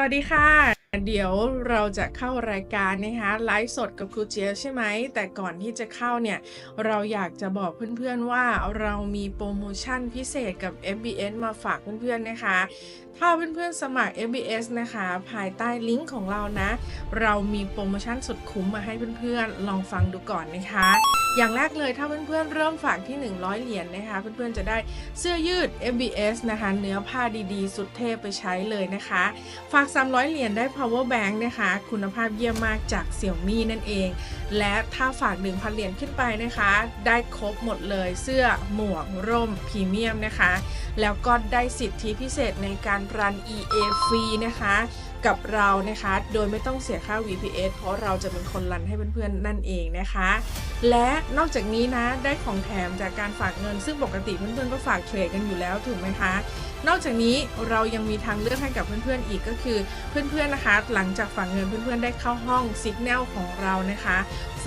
วัสดีค่ะ เดี๋ยวเราจะเข้ารายการนะคะไลฟ์สดกับครูเจียใช่ไหม แต่ก่อนที่จะเข้าเนี่ย เราอยากจะบอกเพื่อนๆว่าเรามีโปรโมชั่นพิเศษกับ FBS มาฝากเพื่อนๆนะคะ ถ้าเพื่อนๆสมัคร FBS นะคะ ภายใต้ลิงก์ของเรานะ เรามีโปรโมชั่นสุดคุ้มมาให้เพื่อนๆ ลองฟังดูก่อนนะคะ อย่างแรกเลยถ้าเพื่อนๆเริ่มฝากที่ 100 เหรียญนะคะ เพื่อนๆจะได้เสื้อยืด FBS นะคะ เนื้อผ้าดีๆ สุดเทพไปใช้เลยนะคะ ฝาก 300 เหรียญได้ power bank นะคะ คุณภาพเยี่ยมมากจาก Xiaomi นั่นเอง และถ้าฝาก 1,000 เหรียญขึ้นไปนะคะ ได้ครบหมดเลยเสื้อหมวกร่มพรีเมียมนะคะ แล้วก็ได้สิทธิพิเศษในการรัน EA ฟรีนะคะ กับเรานะคะ โดยไม่ต้องเสียค่า VPS เพราะเราจะเป็นคนรันให้เพื่อนๆนั่นเองนะคะ และนอกจากนี้นะได้ของแถมจากการฝากเงิน ซึ่งปกติเพื่อนๆก็ฝากเทรดกันอยู่แล้วถูกไหมคะ นอกจากนี้เรายังมีทางเลือกให้กับเพื่อนๆอีกก็คือเพื่อนๆนะคะ หลังจากฝากเงินเพื่อนๆได้เข้าห้อง Signal ของเรานะคะ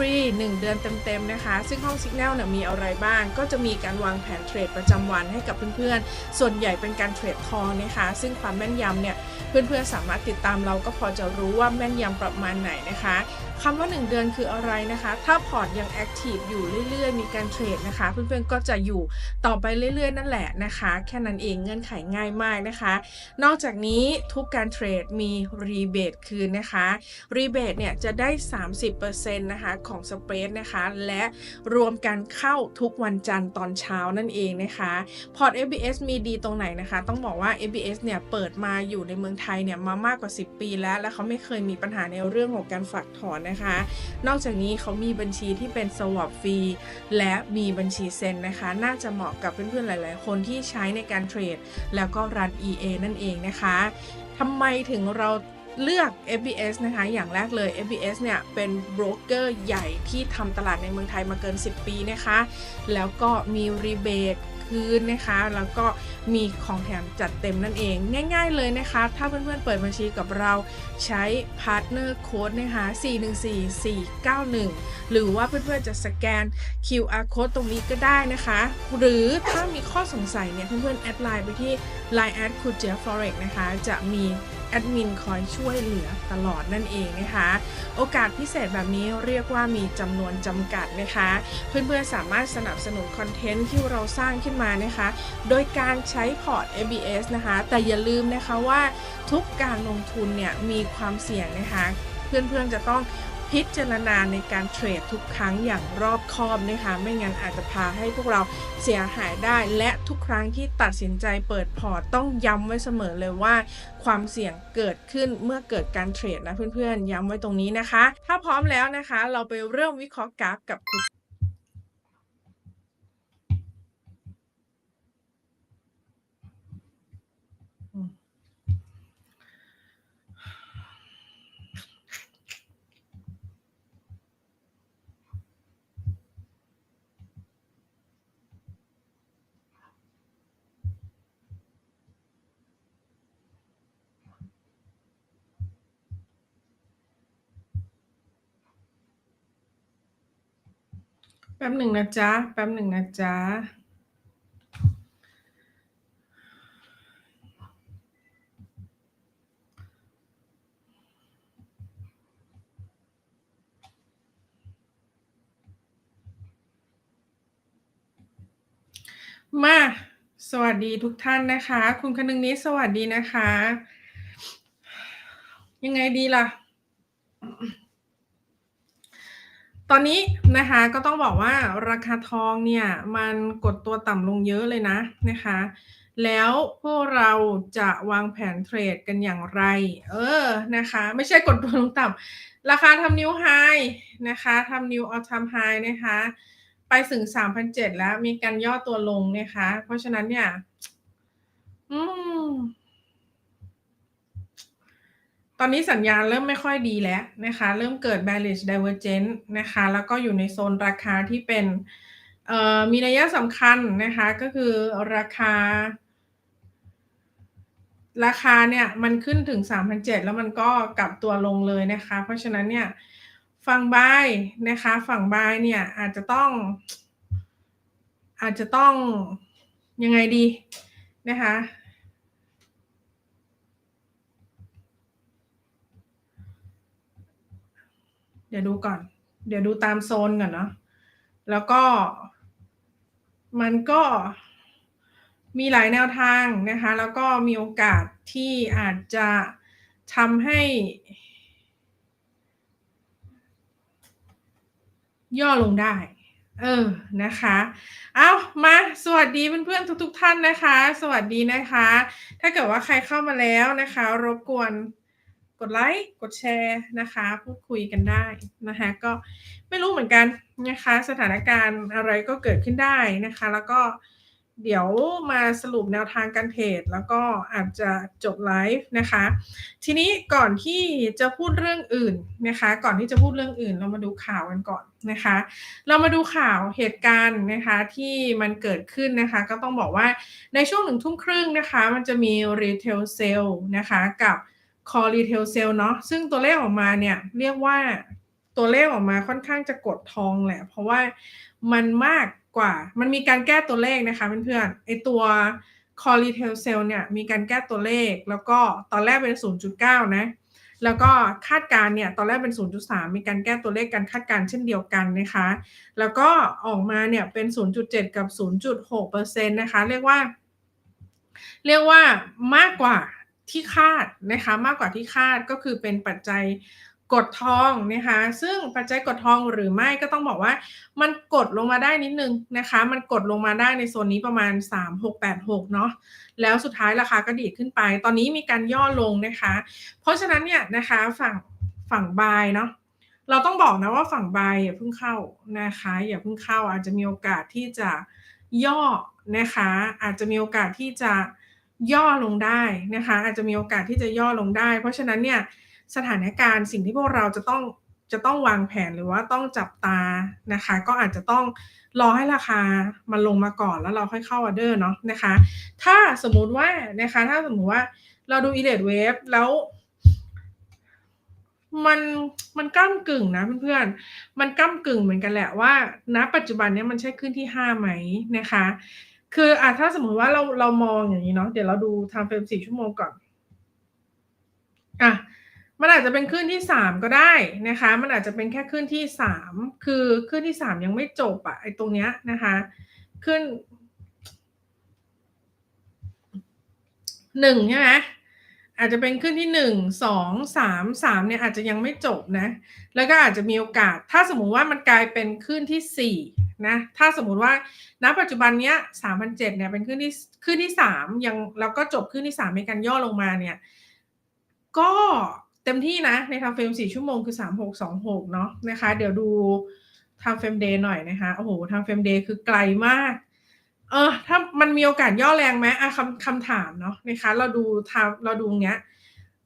รี 1 เดือนเต็มๆนะคะ ซึ่งห้อง Signal เนี่ยมีอะไรบ้าง ก็จะมีการวางแผนเทรดประจำวันให้กับเพื่อนๆ ส่วนใหญ่เป็นการเทรดทองนะคะ ซึ่งความแม่นยำเนี่ยเพื่อนๆ สามารถติดตามเราก็พอจะรู้ว่าแม่นยำประมาณไหนนะคะคำว่า 1 เดือนคืออะไรนะคะ ถ้าพอร์ตยังแอคทีฟอยู่เรื่อยๆ มีการเทรดนะคะ เพื่อนๆ ก็จะอยู่ต่อไปเรื่อยๆ นั่นแหละนะคะ แค่นั้นเองเงื่อนไขง่ายมากนะคะ นอกจากนี้ทุกการเทรดมีรีเบทคืนนะคะ รีเบทเนี่ยจะได้ 30%นะคะของสเปรดนะคะ และรวมกันเข้าทุกวันจันทร์ตอนเช้านั่นเองนะคะพอร์ต FBS มีดีตรงไหนนะคะ ต้องบอกว่า FBS เนี่ยเปิดมาอยู่ในเมืองไทยเนี่ยมามากกว่า 10 ปีแล้ว และเขาไม่เคยมีปัญหาในเรื่องของการฝากถอนนะคะ นอกจากนี้เขามีบัญชีที่เป็น swap ฟรีและมีบัญชีเซ็นนะคะ น่าจะเหมาะกับเพื่อนๆหลาย ๆ คนที่ใช้ในการเทรดแล้วก็รัน EA นั่นเองนะคะทำไมถึงเรา เลือก FBS นะคะ อย่างแรกเลย FBS เนี่ยเป็นโบรกเกอร์ใหญ่ที่ทำตลาดในเมืองไทยมาเกิน 10 ปีนะคะ แล้วก็มีรีเบท คืนนะคะ แล้วก็มีของแถมจัดเต็มนั่นเอง ง่าย ๆ เลยนะคะ ถ้าเพื่อนๆเปิดบัญชีกับเราใช้ Partner Code นะคะ 414491 หรือว่าเพื่อนๆจะสแกน QR Code ตรงนี้ก็ได้นะคะ หรือถ้ามีข้อสงสัยเนี่ยเพื่อนๆแอดไลน์ไปที่ Line แอดคูเจีย Forex นะคะ จะมีแอดมินคอยช่วยเหลือตลอดนั่นเองนะคะ โอกาสพิเศษแบบนี้เรียกว่ามีจำนวนจำกัดนะคะ เพื่อนๆสามารถสนับสนุนคอนเทนต์ที่เราสร้างขึ้นมานะคะ โดยการใช้พอร์ต ABS นะคะ แต่อย่าลืมนะคะว่าทุกการลงทุนเนี่ยมีความเสี่ยงนะคะ เพื่อนๆจะต้องพิจารณาในการเทรดทุกครั้งอย่างรอบคอบนะคะ ไม่งั้นอาจจะพาให้พวกเราเสียหายได้ และทุกครั้งที่ตัดสินใจเปิดพอร์ตต้องย้ำไว้เสมอเลยว่า ความเสี่ยงเกิดขึ้นเมื่อเกิดการเทรดนะเพื่อนๆ ย้ำไว้ตรงนี้นะคะ ถ้าพร้อมแล้วนะคะ เราไปเริ่มวิเคราะห์กราฟกับคุณ แป๊บหนึ่งนะจ๊ะ แป๊บหนึ่งนะจ๊ะมา สวัสดีทุกท่านนะคะ คุณคนึงนิดสวัสดีนะคะ ยังไงดีล่ะ ตอนนี้นะคะก็ต้องบอกว่าราคาทองเนี่ยมันกดตัวต่ำลงเยอะเลยนะนะคะ แล้วพวกเราจะวางแผนเทรดกันอย่างไร เออนะคะ ไม่ใช่กดตัวลงต่ำราคาทำนิวไฮนะคะทำนิวออทามไฮนะคะ ไปถึง3,007แล้วมีการย่อตัวลงนะคะ เพราะฉะนั้นเนี่ย อืม ตอนนี้สัญญาณเริ่มไม่ค่อยดีแล้วนะคะ เริ่มเกิด bearish divergence นะคะ แล้วก็อยู่ในโซนราคาที่เป็นมีนัยสำคัญนะคะ ก็คือราคา ราคาเนี่ยมันขึ้นถึง 3,007แล้วมันก็กลับตัวลงเลยนะคะ เพราะฉะนั้นเนี่ยฝั่ง buy นะคะ ฝั่ง buy เนี่ยอาจจะต้อง อาจจะต้องยังไงดีนะคะ เดี๋ยวดูก่อน เดี๋ยวดูตามโซนก่อนเนาะแล้วก็ มันก็มีหลายแนวทางนะคะ แล้วก็มีโอกาสที่อาจจะทำให้ ย่อลงได้ เออนะคะ เอามา สวัสดีเพื่อนๆทุก ๆ ท่านนะคะ สวัสดีนะคะ ถ้าเกิดว่าใครเข้ามาแล้วนะคะ รบกวน กดไลค์กดแชร์นะคะพูดคุยกันได้นะคะก็ไม่รู้เหมือนกันนะคะสถานการณ์อะไรก็เกิดขึ้นได้นะคะ แล้วก็เดี๋ยวมาสรุปแนวทางการเทรดแล้วก็อาจจะจบไลฟ์นะคะ ทีนี้ก่อนที่จะพูดเรื่องอื่นนะคะ ก่อนที่จะพูดเรื่องอื่น เรามาดูข่าวกันก่อนนะคะ เรามาดูข่าวเหตุการณ์นะคะที่มันเกิดขึ้นนะคะ ก็ต้องบอกว่าในช่วงหนึ่งทุ่มครึ่งนะคะ มันจะมี Retail Sale นะคะกับ Core Retail Sale เนาะซึ่งตัวเลขออกมาเนี่ยเรียกว่าตัวเลขออกมาค่อนข้างจะกดทองแหละ เพราะว่ามันมากกว่า มันมีการแก้ตัวเลขนะคะเพื่อนๆไอตัว Core Retail Sale เนี่ยมีการแก้ตัวเลข แล้วก็ตอนแรกเป็น 0.9 นะแล้วก็คาดการณ์เนี่ยตอนแรกเป็น 0.3 มีการแก้ตัวเลขการคาดการณ์เช่นเดียวกันนะคะ แล้วก็ออกมาเนี่ยเป็น 0.7 กับ 0.6%นะคะ เรียกว่า เรียกว่ามากกว่า ที่คาดนะคะมากกว่าที่คาดก็คือเป็นปัจจัยกดทองนะคะซึ่งปัจจัยกดทองหรือไม่ก็ต้องบอกว่า มันกดลงมาได้นิดนึงนะคะ มันกดลงมาได้ในโซนนี้ประมาณ 3686 เนาะแล้วสุดท้ายราคาก็ดีดขึ้นไป ตอนนี้มีการย่อลงนะคะ เพราะฉะนั้นเนี่ยนะคะฝั่งฝั่งบายเนาะเราต้องบอกนะว่าฝั่งบายอย่าเพิ่งเข้านะคะอย่าเพิ่งเข้าอาจจะมีโอกาสที่จะย่อนะคะ อาจจะมีโอกาสที่จะ ย่อลงได้นะคะ อาจจะมีโอกาสที่จะย่อลงได้ เพราะฉะนั้นเนี่ยสถานการณ์สิ่งที่พวกเราจะต้องจะต้องวางแผนหรือว่าต้องจับตานะคะ ก็อาจจะต้องรอให้ราคามันลงมาก่อนแล้วเราค่อยเข้าออเดอร์เนาะนะคะ ถ้าสมมุติว่านะคะถ้าสมมุติว่าเราดูอีเลดเวฟแล้วมันมันก้ากึ่งนะเพื่อนๆ มันก้ากึ่งเหมือนกันแหละว่าณปัจจุบันนี้มันใช่ขึ้นที่ห้าไหมนะคะ คืออะถ้าสมมุติว่าเราเรามองอย่างนี้เนาะเดี๋ยวเราดูทำเฟรมสี่ชั่วโมงก่อนอะมันอาจจะเป็นขึ้นที่สามก็ได้นะคะ มันอาจจะเป็นแค่ขึ้นที่สามคือขึ้นที่สามยังไม่จบอะไอ้ตรงเนี้ยนะคะขึ้นหนึ่งใช่ไหม อาจจะเป็นขึ้นที่หนึ่งสองสามสามเนี่ยอาจจะยังไม่จบนะ แล้วก็อาจจะมีโอกาส ถ้าสมมุติว่ามันกลายเป็นขึ้นที่สี่นะ ถ้าสมมุติว่าณปัจจุบันเนี้ยสามพันเจ็ดเนี่ยเป็นขึ้นที่ขึ้นที่สามยังแล้วก็จบขึ้นที่สามในการย่อลงมาเนี่ย ก็เต็มที่นะ ใน time frame 4ชั่วโมงคือ3626เนาะนะคะ เดี๋ยวดู time frame day หน่อยนะคะ โอ้โห time frame day คือไกลมาก เออถ้ามันมีโอกาสย่อแรงไหมอะคำคำถามเนาะนะคะ เราดู time เราดูเงี้ย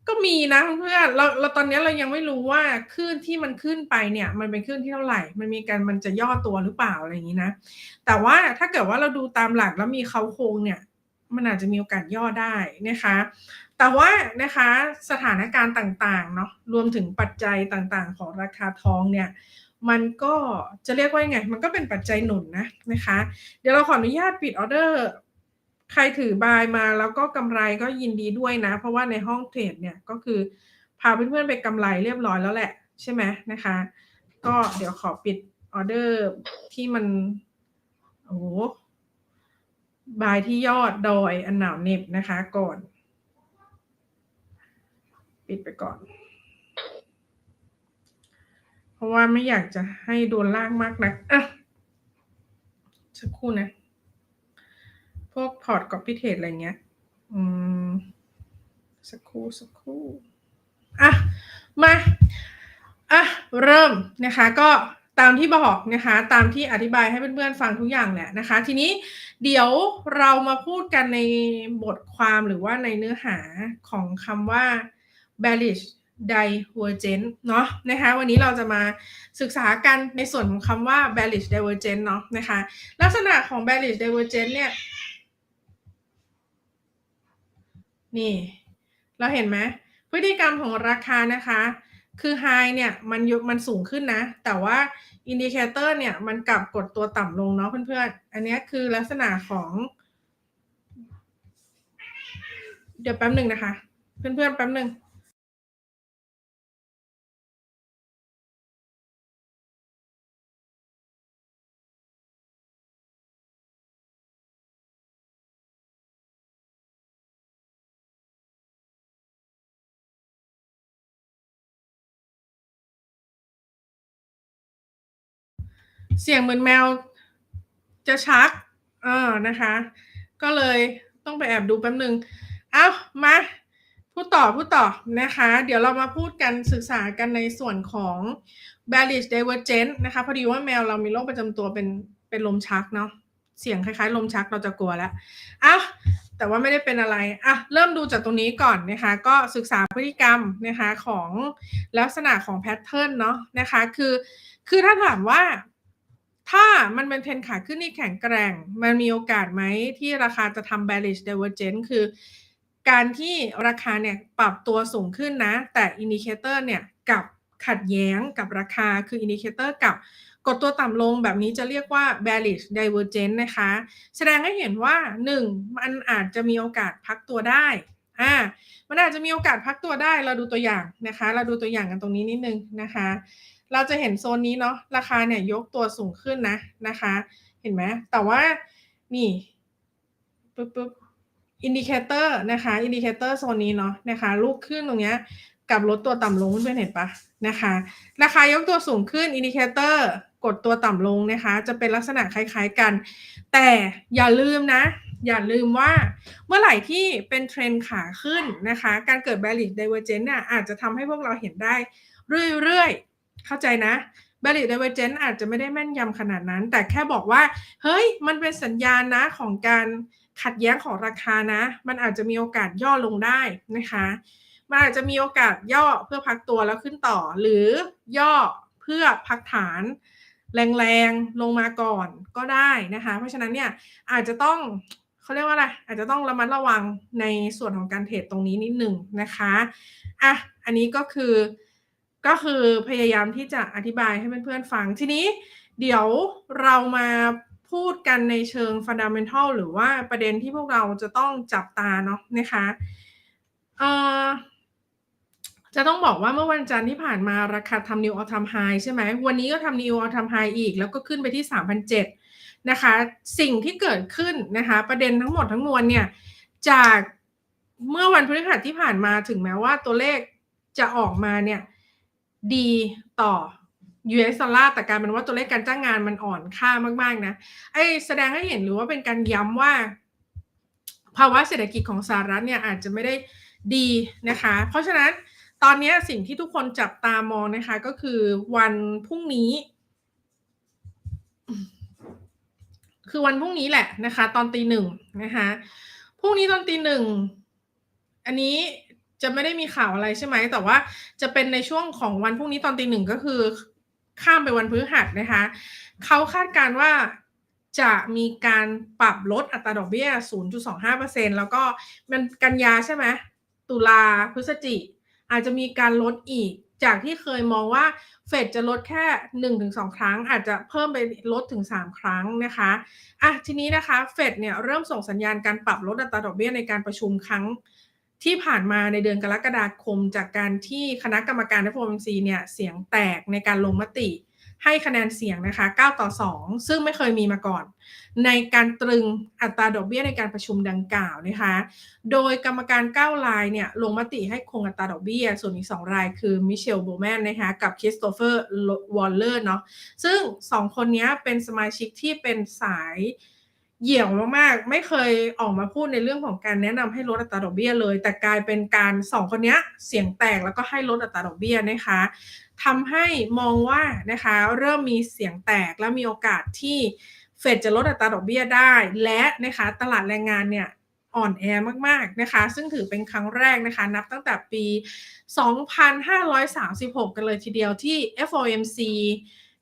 ก็มีนะเพื่อนเราเราตอนนี้เรายังไม่รู้ว่าคลื่นที่มันขึ้นไปเนี่ย มันเป็นคลื่นที่เท่าไหร่ มันมีการมันจะย่อตัวหรือเปล่าอะไรอย่างนี้นะ แต่ว่าถ้าเกิดว่าเราดูตามหลักแล้วมีเขาโครงเนี่ย มันอาจจะมีโอกาสย่อได้นะคะ แต่ว่านะคะสถานการณ์ต่างๆเนาะรวมถึงปัจจัยต่างๆ ของราคาทองเนี่ย มันก็จะเรียกว่าไง มันก็เป็นปัจจัยหนุนนะนะคะ เดี๋ยวเราขออนุญาตปิดออเดอร์ใครถือบายมาแล้วก็กำไรก็ยินดีด้วยนะ เพราะว่าในห้องเทรดเนี่ยก็คือพาเพื่อนๆไปกำไรเรียบร้อยแล้วแหละ ใช่ไหมนะคะ ก็เดี๋ยวขอปิดออเดอร์ที่มันโอ้โหบายที่ยอดดอยอันหนาวเหน็บนะคะก่อน ปิดไปก่อน ราะว่าไม่อยากจะให้โดนลากมากนะอะสักครู่นะ พวกพอร์ตก๊อปปี้เทรดอะไรเงี้ย อืม สักครู่สักครู่อะ มาอะเริ่มนะคะ ก็ตามที่บอกนะคะ ตามที่อธิบายให้เพื่อนๆฟังทุกอย่างแหละนะคะ ทีนี้เดี๋ยวเรามาพูดกันในบทความหรือว่าในเนื้อหาของคำว่า bearish divergent เนาะนะคะวันนี้เราจะมาศึกษากันในส่วนของคำว่า bearish divergent เนาะนะคะลักษณะของ bearish divergent เนี่ยนี่เราเห็นไหมพฤติกรรมของราคานะคะ คือ high เนี่ยมันยมันสูงขึ้นนะ แต่ว่าอินดิเคเตอร์เนี่ยมันกลับกดตัวต่ำลงเนาะเพื่อนๆ อันนี้คือลักษณะของ เดี๋ยวแป๊บหนึ่งนะคะ เพื่อนๆแป๊บหนึ่ง เสียงเหมือนแมวจะชัก เออนะคะ ก็เลยต้องไปแอบดูแป๊บหนึ่งอ้ามาพูดต่อพูดต่อนะคะ เดี๋ยวเรามาพูดกันศึกษากันในส่วนของ bearish divergence นะคะ พอดีว่าแมวเรามีโรคประจำตัวเป็นเป็นลมชักเนาะเสียงคล้ายๆ ลมชักเราจะกลัวแล้วอ้าวแต่ว่าไม่ได้เป็นอะไรอะเริ่มดูจากตรงนี้ก่อนนะคะ ก็ศึกษาพฤติกรรมนะคะของลักษณะของแพทเทิร์นเนาะนะคะ คือ คือถ้าถามว่า ถ้ามันเป็นเทรนขาขึ้นที่แข็งแกร่ง มันมีโอกาสไหมที่ราคาจะทำ bearish divergence คือ การที่ราคาเนี่ยปรับตัวสูงขึ้นนะ แต่อินดิเคเตอร์เนี่ยกับขัดแย้งกับราคาคืออินดิเคเตอร์กับกดตัวต่ำลงแบบนี้จะเรียกว่า bearish divergence นะคะ แสดงให้เห็นว่า 1 มันอาจจะมีโอกาสพักตัวได้ อ่ามันอาจจะมีโอกาสพักตัวได้เราดูตัวอย่างนะคะ เราดูตัวอย่างกันตรงนี้นิดนึงนะคะ เราจะเห็นโซนนี้เนาะราคาเนี่ยยกตัวสูงขึ้นนะนะคะ เห็นไหมแต่ว่านี่ปึ๊บปึ๊บอินดิเคเตอร์นะคะอินดิเคเตอร์โซนนี้เนาะนะคะลูกขึ้นตรงเนี้ยกับลดตัวต่ำลงเพื่อนๆเห็นปะนะคะ ราคายกตัวสูงขึ้นอินดิเคเตอร์กดตัวต่ำลงนะคะ จะเป็นลักษณะคล้าย ๆกัน แต่อย่าลืมนะ อย่าลืมว่าเมื่อไหร่ที่เป็นเทรนขาขึ้นนะคะ การเกิด bearish divergence เนี่ยอาจจะทำให้พวกเราเห็นได้เรื่อยๆ เข้าใจนะ bearish divergence อาจจะไม่ได้แม่นยำขนาดนั้น แต่แค่บอกว่า เฮ้ย มันเป็นสัญญาณนะของการขัดแย้งของราคานะ มันอาจจะมีโอกาสย่อลงได้นะคะมันอาจจะมีโอกาสย่อเพื่อพักตัวแล้วขึ้นต่อ หรือย่อเพื่อพักฐาน แรงๆลงมาก่อนก็ได้นะคะ เพราะฉะนั้นเนี่ยอาจจะต้อง เขาเรียกว่าอะไรอาจจะต้องระมัดระวังในส่วนของการเทรดตรงนี้นิดหนึ่งนะคะอะอันนี้ก็คือก็คือพยายามที่จะอธิบายให้เพื่อนๆฟังทีนี้ เดี๋ยวเรามาพูดกันในเชิง fundamental หรือว่าประเด็นที่พวกเราจะต้องจับตาเนาะนะคะเอ่อจะต้องบอกว่าเมื่อวันจันทร์ที่ผ่านมาราคาทำ new all time high ใช่ไหมวันนี้ก็ทำ new all time high อีก แล้วก็ขึ้นไปที่ 3,007 นะคะ สิ่งที่เกิดขึ้นนะคะ ประเด็นทั้งหมดทั้งมวลเนี่ยจากเมื่อวันพฤหัสที่ผ่านมาถึงแม้ว่าตัวเลขจะออกมาเนี่ยดีต่อ US ดอลลาร์แต่การเป็นว่าตัวเลขการจ้างงานมันอ่อนค่ามากๆนะไอแสดงให้เห็นหรือว่าเป็นการย้ำว่า ภาวะเศรษฐกิจของสหรัฐเนี่ยอาจจะไม่ได้ดีนะคะ เพราะฉะนั้นตอนนี้สิ่งที่ทุกคนจับตามองนะคะก็คือวันพรุ่งนี้ คือวันพรุ่งนี้แหละนะคะ ตอนตีหนึ่งนะคะพรุ่งนี้ตอนตีหนึ่งอันนี้จะไม่ได้มีข่าวอะไรใช่ไหม แต่ว่าจะเป็นในช่วงของวันพรุ่งนี้ตอนตีหนึ่งก็คือ ข้ามไปวันพฤหัสนะคะ เขาคาดการว่าจะมีการปรับลดอัตราดอกเบี้ย 0.25%แล้วก็มันกันยาใช่ไหม ตุลาพฤศจิ อาจจะมีการลดอีก จากที่เคยมองว่าเฟดจะลดแค่ 1-2 ครั้ง อาจจะเพิ่มไปลดถึง 3 ครั้งนะคะอะทีนี้นะคะเฟดเนี่ยเริ่มส่งสัญญาณการปรับลดอัตราดอกเบี้ยในการประชุมครั้งที่ผ่านมาในเดือนกรกฎาคม จากการที่คณะกรรมการ FOMC เนี่ยเสียงแตกในการลงมติ ให้คะแนนเสียงนะคะ 9 ต่อ 2 ซึ่งไม่เคยมีมาก่อน ในการตรึงอัตราดอกเบี้ยในการประชุมดังกล่าวนะคะ โดยกรรมการ 9 รายเนี่ยลงมติให้คงอัตราดอกเบี้ย ส่วนอีก 2 รายคือมิเชลโบแมนนะคะกับคริสโตเฟอร์วอลเลอร์เนาะ ซึ่ง 2 คนนี้เป็นสมาชิกที่เป็นสาย เหี่ยวมากๆ ไม่เคยออกมาพูดในเรื่องของการแนะนำให้ลดอัตราดอกเบี้ยเลย แต่กลายเป็นการสองคนนี้เสียงแตกแล้วก็ให้ลดอัตราดอกเบี้ยนะคะทำให้มองว่านะคะเริ่มมีเสียงแตกและมีโอกาสที่เฟดจะลดอัตราดอกเบี้ยได้ และนะคะตลาดแรงงานเนี่ยอ่อนแอมากๆนะคะ ซึ่งถือเป็นครั้งแรกนะคะ นับตั้งแต่ปี 2536 กันเลยทีเดียวที่ FOMC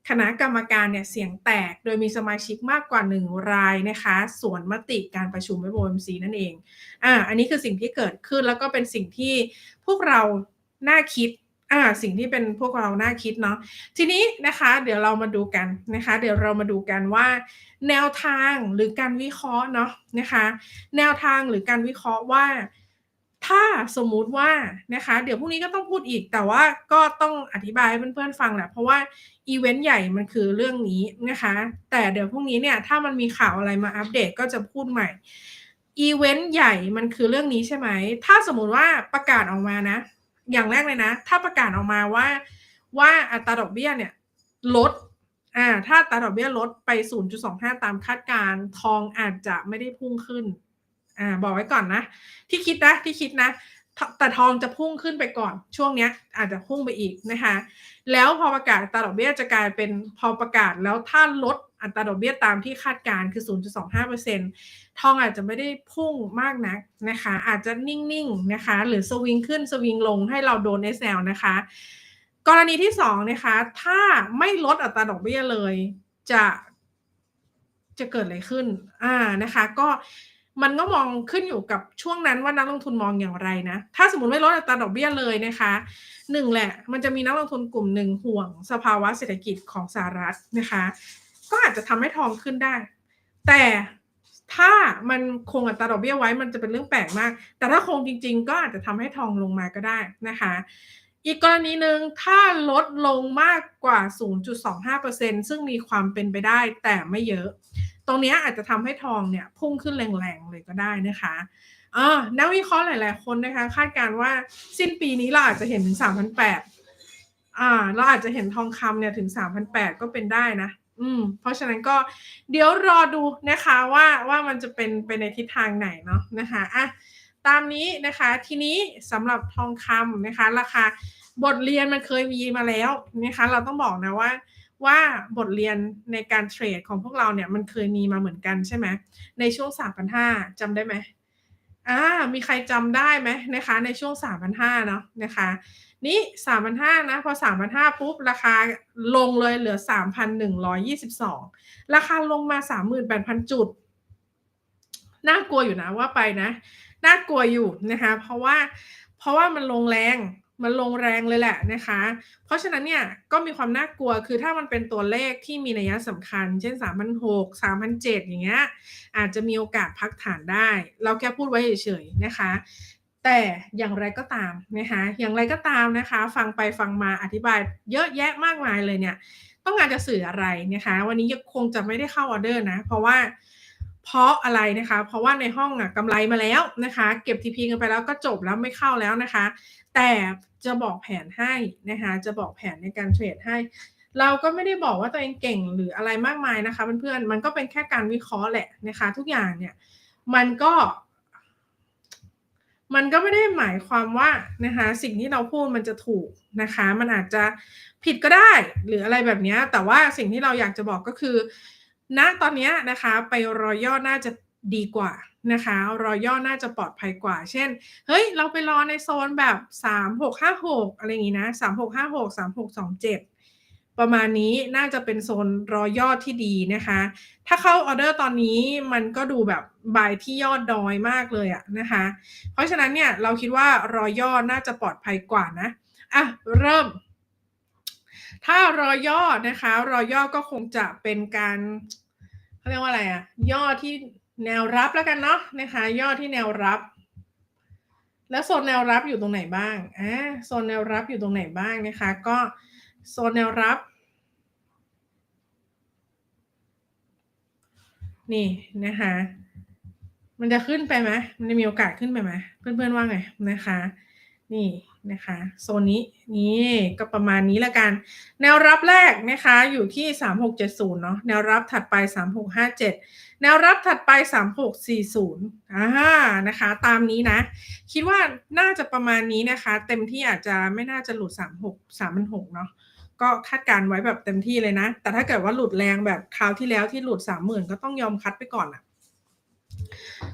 คณะกรรมการเนี่ยเสียงแตก โดยมีสมาชิกมากกว่า 1 รายนะคะสวนมติการประชุม FOMC นั่นเองอ่าอันนี้คือสิ่งที่เกิดขึ้นแล้วก็เป็นสิ่งที่พวกเราน่าคิดอ่าสิ่งที่เป็นพวกเราน่าคิดเนาะทีนี้นะคะ เดี๋ยวเรามาดูกันนะคะ เดี๋ยวเรามาดูกันว่า แนวทางหรือการวิเคราะห์เนาะนะคะ แนวทางหรือการวิเคราะห์ว่า ถ้าสมมุติว่านะคะ เดี๋ยวพรุ่งนี้ก็ต้องพูดอีก แต่ว่าก็ต้องอธิบายให้เพื่อนๆฟังแหละเพราะว่าอีเวนต์ใหญ่มันคือเรื่องนี้นะคะ แต่เดี๋ยวพรุ่งนี้เนี่ยถ้ามันมีข่าวอะไรมาอัปเดตก็จะพูดใหม่อีเวนต์ใหญ่มันคือเรื่องนี้ใช่ไหม ถ้าสมมุติว่าประกาศออกมานะ อย่างแรกเลยนะ ถ้าประกาศออกมาว่าว่าอัตราดอกเบี้ยเนี่ยลดอ่าถ้าอัตราดอกเบี้ยลดไป 0.25 ตามคาดการณ์ทองอาจจะไม่ได้พุ่งขึ้น อ่าบอกไว้ก่อนนะ ที่คิดนะที่คิดนะ แต่ทองจะพุ่งขึ้นไปก่อนช่วงเนี้ย อาจจะพุ่งไปอีกนะคะแล้วพอประกาศอัตราดอกเบี้ยจะกลายเป็นพอประกาศแล้วถ้าลดอัตราดอกเบี้ยตามที่คาดการณ์คือ 0.25%ทองอาจจะไม่ได้พุ่งมากนักนะคะ อาจจะนิ่งๆนะคะ หรือสวิงขึ้นสวิงลงให้เราโดน SL นะคะ กรณีที่2นะคะ ถ้าไม่ลดอัตราดอกเบี้ยเลยจะจะเกิดอะไรขึ้น อ่า นะคะ ก็ มันก็มองขึ้นอยู่กับช่วงนั้นว่านักลงทุนมองอย่างไรนะ ถ้าสมมติไม่ลดอัตราดอกเบี้ยเลยนะคะ1แหละ มันจะมีนักลงทุนกลุ่มหนึ่งห่วง สภาวะเศรษฐกิจของสหรัฐนะคะ ก็อาจจะทำให้ทองขึ้นได้ แต่ถ้ามันคงอัตราดอกเบี้ยไว้มันจะเป็นเรื่องแปลกมาก แต่ถ้าคงจริง ๆ ก็อาจจะทำให้ทองลงมาก็ได้นะคะ อีกกรณีหนึ่งถ้าลดลงมากกว่า 0.25%ซึ่งมีความเป็นไปได้แต่ไม่เยอะ ตรงนี้อาจจะทำให้ทองเนี่ยพุ่งขึ้นแรงๆเลยก็ได้นะคะอ่านักวิเคราะห์หลาย ๆ คนนะคะ คาดการณ์ว่าสิ้นปีนี้เราอาจจะเห็นถึง 3,800อ่า เราอาจจะเห็นทองคำเนี่ยถึง 3,800 ก็เป็นได้นะ อืม เพราะฉะนั้นก็เดี๋ยวรอดูนะคะว่าว่ามันจะเป็นไปในทิศทางไหนเนาะนะคะอะตามนี้นะคะทีนี้สำหรับทองคำนะคะ ราคาบทเรียนมันเคยมีมาแล้วนะคะ เราต้องบอกนะว่า ว่าบทเรียนในการเทรดของพวกเราเนี่ยมันเคยมีมาเหมือนกันใช่ไหมในช่วง 3,500จำได้ไหมอ่ามีใครจำได้ไหมนะคะ ในช่วง 3,500เนาะนะคะ นี่ 3,500นะพอ 3,500ปุ๊บ ราคาลงเลยเหลือ 3,122 ราคาลงมา 38,000 จุด น่ากลัวอยู่นะว่าไปนะ น่ากลัวอยู่นะคะ เพราะว่าเพราะว่ามันลงแรง มันลงแรงเลยแหละนะคะ เพราะฉะนั้นเนี่ยก็มีความน่ากลัวคือถ้ามันเป็นตัวเลขที่มีนัยสำคัญ เช่น 3,600 3,700 อย่างเงี้ยอาจจะมีโอกาสพักฐานได้ เราแค่พูดไว้เฉยๆนะคะ แต่อย่างไรก็ตามนะคะอย่างไรก็ตามนะคะ ฟังไปฟังมาอธิบายเยอะแยะมากมายเลยเนี่ย ต้องการจะสื่ออะไรนะคะ วันนี้ยังคงจะไม่ได้เข้าออเดอร์นะ เพราะว่าเพราะอะไรนะคะ เพราะว่าในห้องอะกำไรมาแล้วนะคะ เก็บ TP กันไปแล้วก็จบแล้วไม่เข้าแล้วนะคะ แต่ จะบอกแผนให้นะคะจะบอกแผนในการเทรดให้ เราก็ไม่ได้บอกว่าตัวเองเก่งหรืออะไรมากมายนะคะเพื่อนๆมันก็เป็นแค่การวิเคราะห์แหละนะคะ ทุกอย่างเนี่ยมันก็ มันก็ไม่ได้หมายความว่านะคะสิ่งที่เราพูดมันจะถูกนะคะ มันอาจจะผิดก็ได้หรืออะไรแบบนี้แต่ว่าสิ่งที่เราอยากจะบอกก็คือณตอนนี้นะคะไปรอย่อน่าจะ ดีกว่านะคะรอย่อน่าจะปลอดภัยกว่า เช่น เฮ้ย เราไปรอในโซนแบบ 3656 อะไรอย่างงี้นะ 3656 3627 ประมาณนี้น่าจะเป็นโซนรอย่อที่ดีนะคะ ถ้าเข้าออเดอร์ตอนนี้มันก็ดูแบบบายที่ยอดดอยมากเลยอะนะคะ เพราะฉะนั้นเนี่ยเราคิดว่ารอย่อน่าจะปลอดภัยกว่านะ อะ เริ่ม ถ้ารอย่อนะคะ รอย่อก็คงจะเป็นการเขาเรียกว่าอะไรอะย่อที่ แนวรับแล้วกันเนาะนะคะ ย่อที่แนวรับ แล้วโซนแนวรับอยู่ตรงไหนบ้างอ่าโซนแนวรับอยู่ตรงไหนบ้างนะคะ ก็โซนแนวรับ นี่นะคะ มันจะขึ้นไปไหมมันจะมีโอกาสขึ้นไปไหมเพื่อนๆว่าไงนะคะ นี่นะคะโซนนี้นี่ก็ประมาณนี้ละกัน แนวรับแรกนะคะอยู่ที่ 3670 เนาะแนวรับถัดไป 3657 แนวรับถัดไป 3640อ่านะคะ ตามนี้นะ คิดว่าน่าจะประมาณนี้นะคะ เต็มที่อาจจะไม่น่าจะหลุด 36 36เนาะก็คาดการไว้แบบเต็มที่เลยนะ แต่ถ้าเกิดว่าหลุดแรงแบบคราวที่แล้วที่หลุด 30,000 ก็ต้องยอมคัดไปก่อนอะ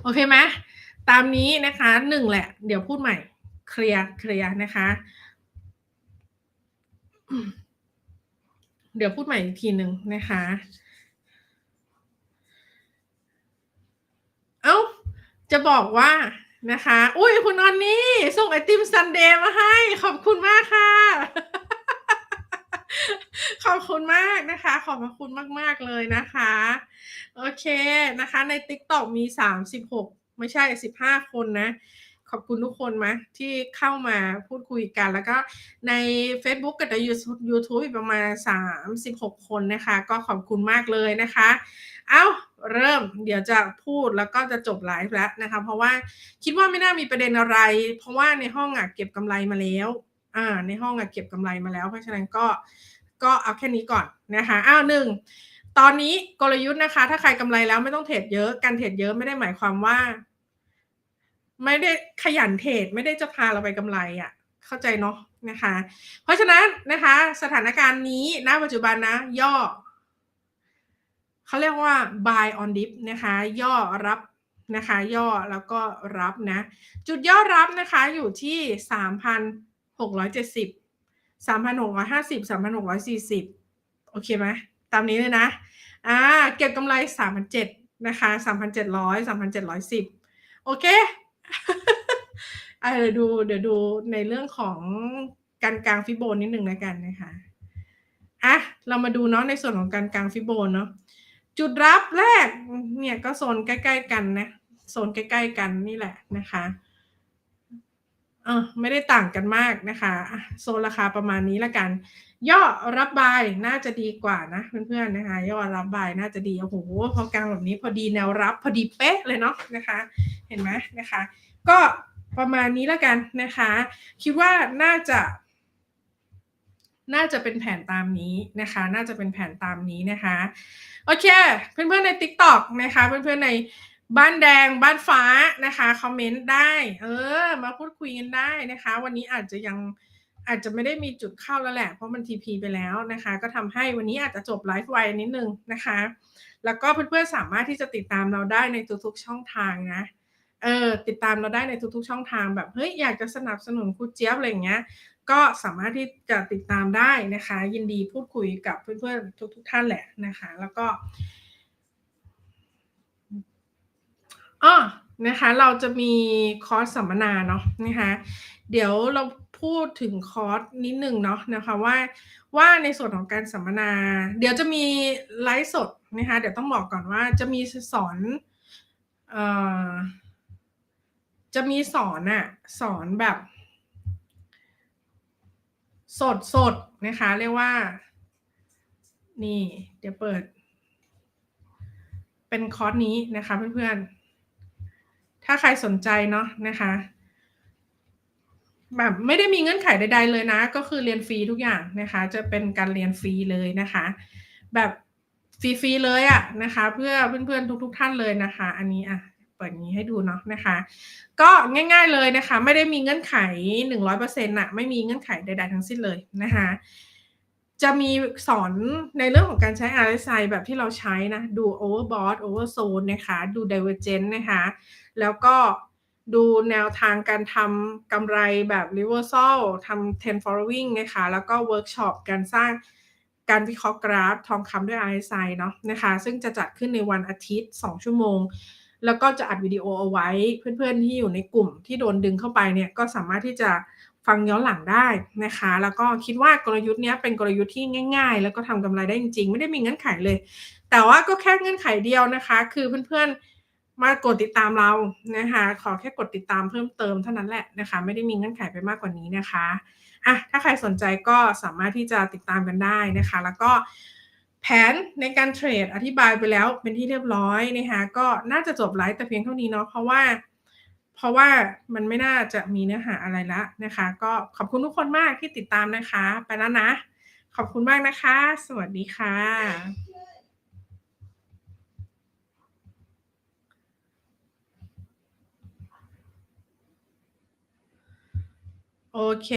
โอเคไหมตามนี้นะคะหนึ่งแหละ เดี๋ยวพูดใหม่ เคลียร์เคลียร์นะคะ เดี๋ยวพูดใหม่อีกทีหนึ่งนะคะ เอ้า จะบอกว่านะคะ อุ้ยคุณนอนนี่ ส่งไอติมซันเดย์มาให้ ขอบคุณมากค่ะ ขอบคุณมากนะคะ ขอบคุณมาก ๆ เลยนะคะ โอเคนะคะ ใน TikTok มี 36 ไม่ใช่ 15 คนนะ ขอบคุณทุกคนมะที่เข้ามาพูดคุยกัน แล้วก็ใน Facebook กับในยูทูบยูทูบอีกประมาณ 36 คนนะคะ ก็ขอบคุณมากเลยนะคะ เอ้าเริ่มเดี๋ยวจะพูดแล้วก็จะจบไลฟ์แล้วนะคะ เพราะว่าคิดว่าไม่น่ามีประเด็นอะไร เพราะว่าในห้องอะเก็บกำไรมาแล้ว อ่า ในห้องอะเก็บกำไรมาแล้ว เพราะฉะนั้นก็ก็เอาแค่นี้ก่อนนะคะอ้าวหนึ่งตอนนี้กลยุทธ์นะคะ ถ้าใครกำไรแล้วไม่ต้องเทรดเยอะ การเทรดเยอะไม่ได้หมายความว่า ไม่ได้ขยันเทรดไม่ได้จะพาเราไปกำไรอะ่ะ เข้าใจเนาะนะคะ เพราะฉะนั้นนะคะ สถานการณ์นี้ณปัจจุบันนะ ย่อเขาเรียกว่า buy on dip นะคะ ย่อรับนะคะ ย่อแล้วก็รับนะ จุดย่อรับนะคะอยู่ที่สามพันหกร้อยเจ็ดสิบสามพันหกร้อยห้าสิบสามพันหกร้อยสี่สิบโอเคไหมตามนี้เลยนะอ่าเก็บกำไรสามพันเจ็ดนะคะสามพันเจ็ดร้อยสามพันเจ็ดร้อยสิบโอเค อ่าเดี๋ยวดูเดี๋ยวดูในเรื่องของการกลางฟิโบนิดหนึ่งแล้วกันนะคะอะเรามาดูเนาะในส่วนของการกลางฟิโบเนาะจุดรับแรกเนี่ยก็โซนใกล้ ๆ กันนะโซนใกล้ ๆ กันนี่แหละนะคะ ออไม่ได้ต่างกันมากนะคะโซนราคาประมาณนี้ละกัน ย่อรับบายน่าจะดีกว่านะเพื่อนๆนะคะ ย่อรับบายน่าจะดีโอ้โหพอกลางแบบนี้พอดีแนวรับพอดีเป๊ะเลยเนาะนะคะ เห็นไหมนะคะ ก็ประมาณนี้ละกันนะคะ คิดว่าน่าจะ น่าจะเป็นแผนตามนี้นะคะ น่าจะเป็นแผนตามนี้นะคะ โอเค เพื่อนๆใน TikTok นะคะ เพื่อนๆใน บ้านแดงบ้านฟ้านะคะคอมเมนต์ได้ เออ มาพูดคุยกันได้นะคะ วันนี้อาจจะยังอาจจะไม่ได้มีจุดเข้าแล้วแหละ เพราะมัน TP ไปแล้วนะคะ ก็ทำให้วันนี้อาจจะจบไลฟ์ไวนิดนึงนะคะ แล้วก็เพื่อนๆสามารถที่จะติดตามเราได้ในทุกๆช่องทางนะเออติดตามเราได้ในทุกๆช่องทางแบบเฮ้ยอยากจะสนับสนุนครูเจี๊ยบอะไรเงี้ย ก็สามารถที่จะติดตามได้นะคะ ยินดีพูดคุยกับเพื่อนๆทุก ๆ ท่านแหละนะคะ แล้วก็ อ๋อนะคะเราจะมีคอร์สสัมมนาเนาะนะคะเดี๋ยวเราพูดถึงคอร์สนิดหนึ่งเนาะนะคะว่าว่าในส่วนของการสัมมนา เดี๋ยวจะมีไลฟ์สดนะคะเดี๋ยวต้องบอกก่อนว่าจะมีสอนเอ่อจะมีสอนอะสอนแบบ สดสดนะคะเรียกว่า นี่ เดี๋ยวเปิด เป็นคอร์สนี้นะคะเพื่อนๆ ถ้าใครสนใจเนาะนะคะ แบบไม่ได้มีเงื่อนไขใด ๆ เลยนะ ก็คือเรียนฟรีทุกอย่างนะคะ จะเป็นการเรียนฟรีเลยนะคะ แบบฟรีๆเลยอะนะคะ เพื่อเพื่อนๆทุก ๆ ท่านเลยนะคะ อันนี้อะเปิดนี้ให้ดูเนาะนะคะ ก็ง่ายๆเลยนะคะ ไม่ได้มีเงื่อนไขหนึ่งร้อยเปอร์เซ็นต์ะไม่มีเงื่อนไขใดๆทั้งสิ้นเลยนะคะ จะมีสอนในเรื่องของการใช้ RSI แบบที่เราใช้นะ ดู overbought oversold นะคะ ดู divergent นะคะ แล้วก็ดูแนวทางการทำกำไรแบบ reversal ทำ10 following นะคะแล้วก็เวิร์กช็อปการสร้างการวิเคราะห์กราฟทองคำด้วย RSI เนาะนะคะซึ่งจะจัดขึ้นในวันอาทิตย์ 2 ชั่วโมง แล้วก็จะอัดวิดีโอเอาไว้ เพื่อนๆที่อยู่ในกลุ่มที่โดนดึงเข้าไปเนี่ยก็สามารถที่จะฟังย้อนหลังได้นะคะ แล้วก็คิดว่ากลยุทธ์นี้เป็นกลยุทธ์ที่ง่าย ๆ แล้วก็ทำกำไรได้จริงๆ ไม่ได้มีเงื่อนไขเลย แต่ว่าก็แค่เงื่อนไขเดียวนะคะ คือเพื่อนๆ มากดติดตามเรานะคะ ขอแค่กดติดตามเพิ่มเติมเท่านั้นแหละนะคะ ไม่ได้มีเงื่อนไขไปมากกว่านี้นะคะอะถ้าใครสนใจก็สามารถที่จะติดตามกันได้นะคะ แล้วก็แผนในการเทรดอธิบายไปแล้วเป็นที่เรียบร้อยนะคะก็น่าจะจบไลฟ์แต่เพียงเท่านี้เนาะเพราะว่า เพราะว่ามันไม่น่าจะมีเนื้อหาอะไรละนะคะ ก็ขอบคุณทุกคนมากที่ติดตามนะคะ ไปแล้วนะ ขอบคุณมากนะคะ สวัสดีค่ะ โอเค